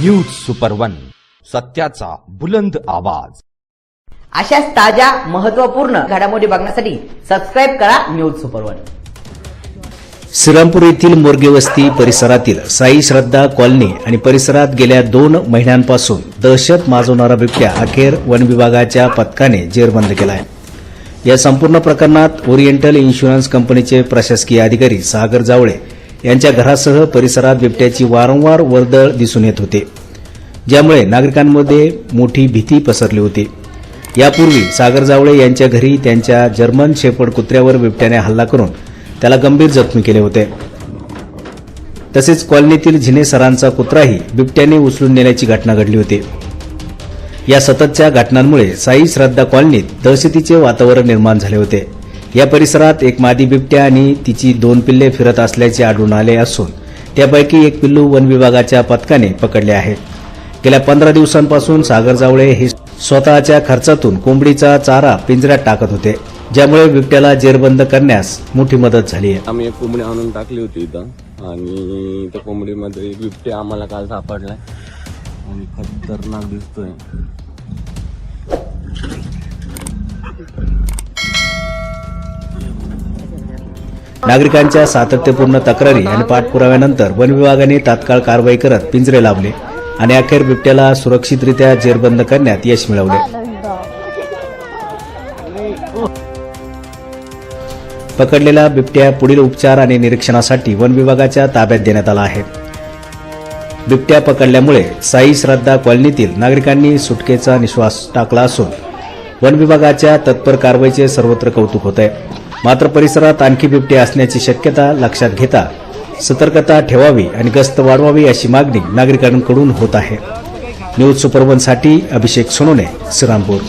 News super one सत्याचा बुलंद आवाज. अशाच ताज्या महत्त्वपूर्ण घडामोडी बघण्यासाठी सबस्क्राईब करा न्यूज सुपर वन श्रीरामपूर येथील मोरगे वस्ती परिसरातील साई श्रद्धा कॉलनी आणि परिसरात गेल्या दोन महिन्यांपासून दहशत माजवणारा बिबट्या अखेर वन विभागाच्या पथकाने जेरबंद केला आहे या संपूर्ण प्रकरणात ओरिएंटल इन्शुरन्स कंपनीचे प्रशासकीय अधिकारी सागर जावळे यांच्या घरासह परिसरात बिबट्याची वारंवार वर्दळ दिसून येत होते. ज्यामुळे नागरिकांमध्ये मोठी भीती पसरली होती. यापूर्वी सागर जावळे यांच्या घरी त्यांच्या जर्मन शेपड कुत्र्यावर बिबट्याने हल्ला करून त्याला गंभीर जखमी केले होते. तसेच कॉलनीतील झिने सरांचा कुत्राही बिबट्याने उचलून नेल्याची घटना घडली होती. या सततच्या घटनांमुळे साई श्रद्धा कॉलनीत दहशतीचे वातावरण निर्माण झाले होते. या परिसरात एक मादी बिबट्या आणि तिची दोन पिल्ले फिरत असल्याचे आढळून आले असून त्यापैकी एक पिल्लू वन विभागाच्या पथकाने पकडले आहे. गेल्या पंधरा दिवसांपासून सागर जावळे हे स्वतःच्या खर्चातून कोंबडीचा चारा पिंजऱ्यात टाकत होते ज्यामुळे बिबट्याला जेरबंद करण्यास मोठी मदत झाली आहे. आम्ही एक कोंबडी आणून टाकली होती इथं आणि त्या कोंबडीमध्ये बिबट्या आम्हाला काल सापडलाय. आणि खतरनाक दिसतोय. नागरिकांच्या सातत्यपूर्ण तक्रारी आणि पाठपुराव्यानंतर वन विभागाने तात्काळ कारवाई करत पिंजरे लावले आणि अखेर बिबट्याला सुरक्षितरित्या जेरबंद करण्यात यश मिळवले. पकडलेला बिबट्या पुढील उपचार आणि निरीक्षणासाठी वन विभागाच्या ताब्यात देण्यात आला आहे. बिबट्या पकडल्यामुळे साई श्रद्धा कॉलनीतील नागरिकांनी सुटकेचा निश्वास टाकला असून वन विभागाच्या तत्पर कारवाईचे सर्वत्र कौतुक होत आहे मात्र परिसरात आणखी बिबटी असण्याची शक्यता लक्षात घेता सतर्कता ठेवावी आणि गस्त वाढवावी अशी मागणी नागरिकांकडून होत आहे. न्यूज सुपरवनसाठी अभिषेक सोनोने श्रीरामपूर.